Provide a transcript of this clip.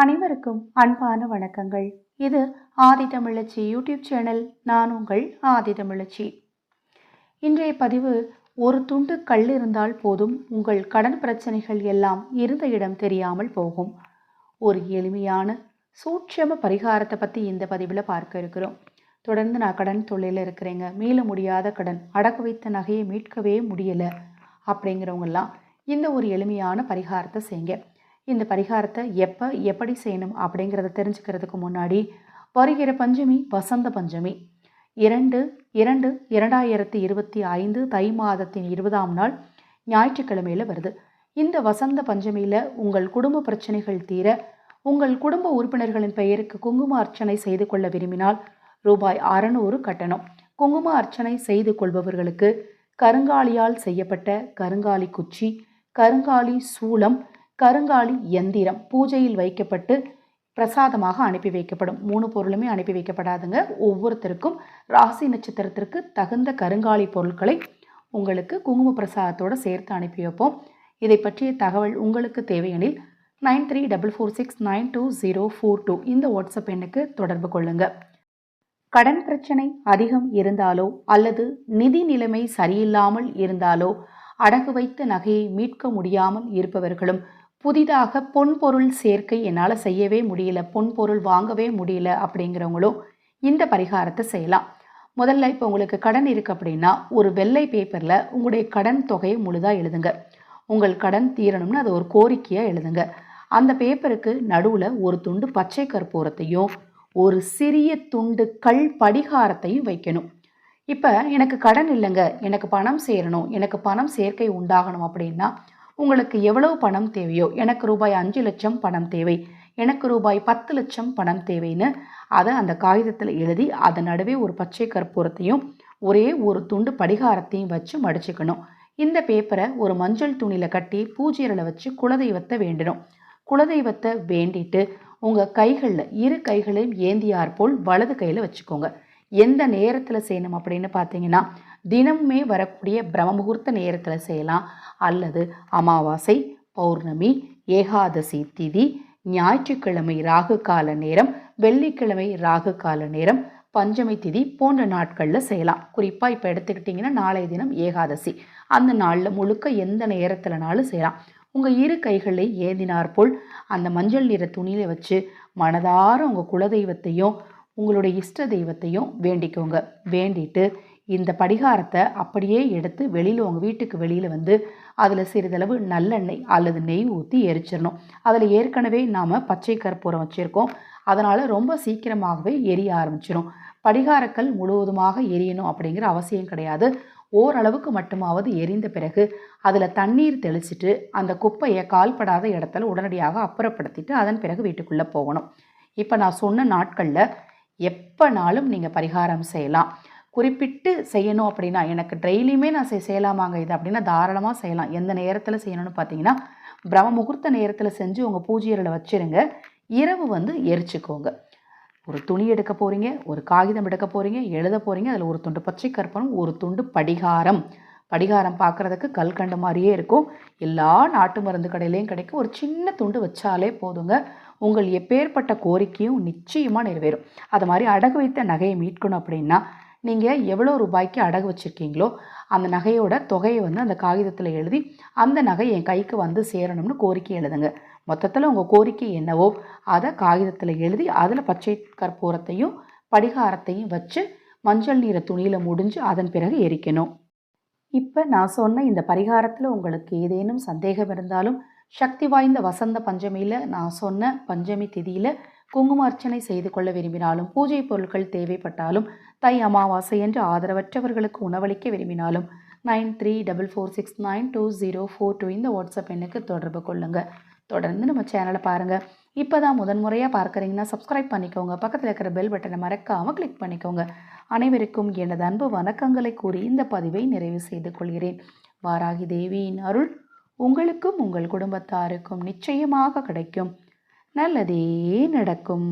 அனைவருக்கும் அன்பான வணக்கங்கள். இது ஆதி தமிழச்சி யூடியூப் சேனல். நான் உங்கள் ஆதி தமிழச்சி. இன்றைய பதிவு ஒரு துண்டு கல் இருந்தால் போதும் உங்கள் கடன் பிரச்சனைகள் எல்லாம் இருந்த இடம் தெரியாமல் போகும். ஒரு எளிமையான சூட்சம பரிகாரத்தை பற்றி இந்த பதிவில் பார்க்க இருக்கிறோம். தொடர்ந்து நான் கடன் தொழிலில் இருக்கிறேங்க. மீள முடியாத கடன் அடக்கு வைத்த நகையை மீட்கவே முடியலை அப்படிங்கிறவங்கெல்லாம் இந்த ஒரு எளிமையான பரிகாரத்தை செய்யுங்க இந்த பரிகாரத்தை எப்போ எப்படி செய்யணும் அப்படிங்கிறத தெரிஞ்சுக்கிறதுக்கு முன்னாடி வருகிற பஞ்சமி வசந்த பஞ்சமி. இரண்டு இரண்டு இரண்டாயிரத்தி இருபத்தி ஐந்து தை மாதத்தின் இருபதாம் நாள் ஞாயிற்றுக்கிழமையில் வருது. இந்த வசந்த பஞ்சமியில் உங்கள் குடும்ப பிரச்சனைகள் தீர உங்கள் குடும்ப உறுப்பினர்களின் பெயருக்கு குங்கும அர்ச்சனை செய்து கொள்ள விரும்பினால் ரூபாய் அறநூறு கட்டணம். குங்கும அர்ச்சனை செய்து கொள்பவர்களுக்கு கருங்காலியால் செய்யப்பட்ட கருங்காலி குச்சி கருங்காலி சூளம் கருங்காலி எந்திரம் பூஜையில் வைக்கப்பட்டு பிரசாதமாக அனுப்பி வைக்கப்படும். மூணு பொருளுமே அனுப்பி வைக்கப்படாதுங்க. ஒவ்வொருத்தருக்கும் ராசி நட்சத்திரத்திற்கு தகுந்த கருங்காலி பொருட்களை உங்களுக்கு குங்கும பிரசாதத்தோடு சேர்த்து அனுப்பி வைப்போம். இதை பற்றிய தகவல் உங்களுக்கு தேவையெனில் nine three double four six nine two zero four two இந்த வாட்ஸ்அப் எண்ணுக்கு தொடர்பு கொள்ளுங்கள் கடன் பிரச்சனை அதிகம் இருந்தாலோ அல்லது நிதி நிலைமை சரியில்லாமல் இருந்தாலோ அடகு வைத்த நகையை மீட்க முடியாமல் இருப்பவர்களும் புதிதாக பொன்பொருள் சேர்க்கை என்னால் செய்யவே முடியல பொன்பொருள் வாங்கவே முடியல அப்படிங்கிறவங்களும் இந்த பரிகாரத்தை செய்யலாம். முதல்ல இப்போ உங்களுக்கு கடன் இருக்குது அப்படின்னா ஒரு வெள்ளை பேப்பரில் உங்களுடைய கடன் தொகையை முழுதாக எழுதுங்க. உங்கள் கடன் தீரணும்னு அதை ஒரு கோரிக்கையாக எழுதுங்க. அந்த பேப்பருக்கு நடுவில் ஒரு துண்டு பச்சை கற்பூரத்தையும் ஒரு சிறிய துண்டு கல் படிகாரத்தையும் வைக்கணும். இப்போ எனக்கு கடன் இல்லைங்க எனக்கு பணம் சேரணும் எனக்கு பணம் சேர்க்கை உண்டாகணும் அப்படின்னா உங்களுக்கு எவ்வளவு பணம் தேவையோ எனக்கு ரூபாய் அஞ்சு லட்சம் பணம் தேவை எனக்கு ரூபாய் பத்து லட்சம் பணம் தேவைன்னு அதை அந்த காகிதத்தில் எழுதி அதன் நடுவே ஒரு பச்சை கற்பூரத்தையும் ஒரே ஒரு துண்டு படிகாரத்தையும் வச்சு மடிச்சுக்கணும். இந்த பேப்பரை ஒரு மஞ்சள் துணியில் கட்டி பூஜையில் வச்சு குலதெய்வத்தை வேண்டணும் குலதெய்வத்தை வேண்டிட்டு உங்கள் கைகளில் இரு கைகளையும் ஏந்தியார் போல் வலது கையில் வச்சுக்கோங்க. எந்த நேரத்தில் செய்யணும் அப்படின்னு பார்த்தீங்கன்னா தினமுமே வரக்கூடிய பிரம்ம முகூர்த்த நேரத்தில் செய்யலாம். அல்லது அமாவாசை பௌர்ணமி ஏகாதசி திதி ஞாயிற்றுக்கிழமை ராகு கால நேரம் வெள்ளிக்கிழமை ராகு கால நேரம் பஞ்சமி திதி போன்ற நாட்களில் செய்யலாம். குறிப்பாக இப்போ எடுத்துக்கிட்டிங்கன்னா நாளைய தினம் ஏகாதசி. அந்த நாளில் முழுக்க எந்த நேரத்தில்னாலும் செய்யலாம். உங்கள் இரு கைகளை ஏந்தினாற்போல் அந்த மஞ்சள் நிற துணியில் வச்சு மனதார உங்கள் குலதெய்வத்தையும் உங்களுடைய இஷ்ட தெய்வத்தையும் வேண்டிக்கோங்க. வேண்டிட்டு இந்த படிகாரத்தை அப்படியே எடுத்து வெளியில் உங்கள் வீட்டுக்கு வெளியில் வந்து அதில் சிறிதளவு நல்லெண்ணெய் அல்லது நெய் ஊற்றி எரிச்சிடணும். அதில் ஏற்கனவே நாம் பச்சை கற்பூரம் வச்சுருக்கோம். அதனால் ரொம்ப சீக்கிரமாகவே எரிய ஆரம்பிச்சிடும் படிகாரக்கல் முழுவதுமாக எரியணும் அப்படிங்கிற அவசியம் கிடையாது. ஓரளவுக்கு மட்டுமாவது எரிந்த பிறகு அதில் தண்ணீர் தெளிச்சிட்டு அந்த குப்பையை கால்படாத இடத்துல உடனடியாக அப்புறப்படுத்திட்டு அதன் பிறகு வீட்டுக்குள்ளே போகணும். இப்போ நான் சொன்ன நாட்களில் எப்போனாலும் நீங்கள் பரிகாரம் செய்யலாம். குறிப்பிட்டு செய்யணும் அப்படின்னா எனக்கு டெய்லியுமே நான் செய் செய்யலாமாங்க இது அப்படின்னா தாராளமாக செய்யலாம். எந்த நேரத்தில் செய்யணும்னு பார்த்தீங்கன்னா பிரம்ம முகூர்த்த நேரத்தில் செஞ்சு உங்கள் பூஜையில் வச்சுருங்க. இரவு வந்து எரிச்சுக்கோங்க. ஒரு துணி எடுக்க போகிறீங்க ஒரு காகிதம் எடுக்க போகிறீங்க எழுத போகிறீங்க அதில் ஒரு துண்டு பச்சை கற்பனம் ஒரு துண்டு படிகாரம். படிகாரம் பார்க்குறதுக்கு கல்கண்டு மாதிரியே இருக்கும். எல்லா நாட்டு மருந்து கடையிலையும் கிடைக்கும். ஒரு சின்ன துண்டு வச்சாலே போதுங்க. உங்கள் எப்பேற்பட்ட கோரிக்கையும் நிச்சயமாக நிறைவேறும். அது மாதிரி அடகு வைத்த நகையை மீட்கணும் அப்படின்னா நீங்கள் எவ்வளோ ரூபாய்க்கு அடகு வச்சுருக்கீங்களோ அந்த நகையோட தொகையை வந்து அந்த காகிதத்தில் எழுதி அந்த நகை என் கைக்கு வந்து சேரணும்னு கோரிக்கை எழுதுங்க. மொத்தத்தில் உங்கள் கோரிக்கை என்னவோ அதை காகிதத்தில் எழுதி அதில் பச்சை கற்பூரத்தையும் படிகாரத்தையும் வச்சு மஞ்சள் நீரை துணியில் முடிஞ்சு அதன் பிறகு எரிக்கணும். இப்போ நான் சொன்ன இந்த பரிகாரத்தில் உங்களுக்கு ஏதேனும் சந்தேகம் இருந்தாலும் சக்தி வாய்ந்த வசந்த பஞ்சமியில் நான் சொன்ன பஞ்சமி திதியில் குங்கும அர்ச்சனை செய்து கொள்ள விரும்பினாலும் பூஜை பொருட்கள் தேவைப்பட்டாலும் தை அமாவாசை என்று ஆதரவற்றவர்களுக்கு உணவளிக்க விரும்பினாலும் nine three double four six nine two zero four two இந்த வாட்ஸ்அப் எண்ணுக்கு தொடர்பு கொள்ளுங்கள் தொடர்ந்து நம்ம சேனலை பாருங்கள் இப்போ தான் முதன்முறையாக பார்க்குறீங்கன்னா சப்ஸ்கிரைப் பண்ணிக்கோங்க. பக்கத்தில் இருக்கிற பெல் பட்டனை மறக்காமல் கிளிக் பண்ணிக்கோங்க. அனைவருக்கும் எனது அன்பு வணக்கங்களை கூறி இந்த பதிவை நிறைவு செய்து கொள்கிறேன். வாராகி தேவியின் அருள் உங்களுக்கும் உங்கள் குடும்பத்தாருக்கும் நிச்சயமாக கிடைக்கும். நல்லதே நடக்கும்.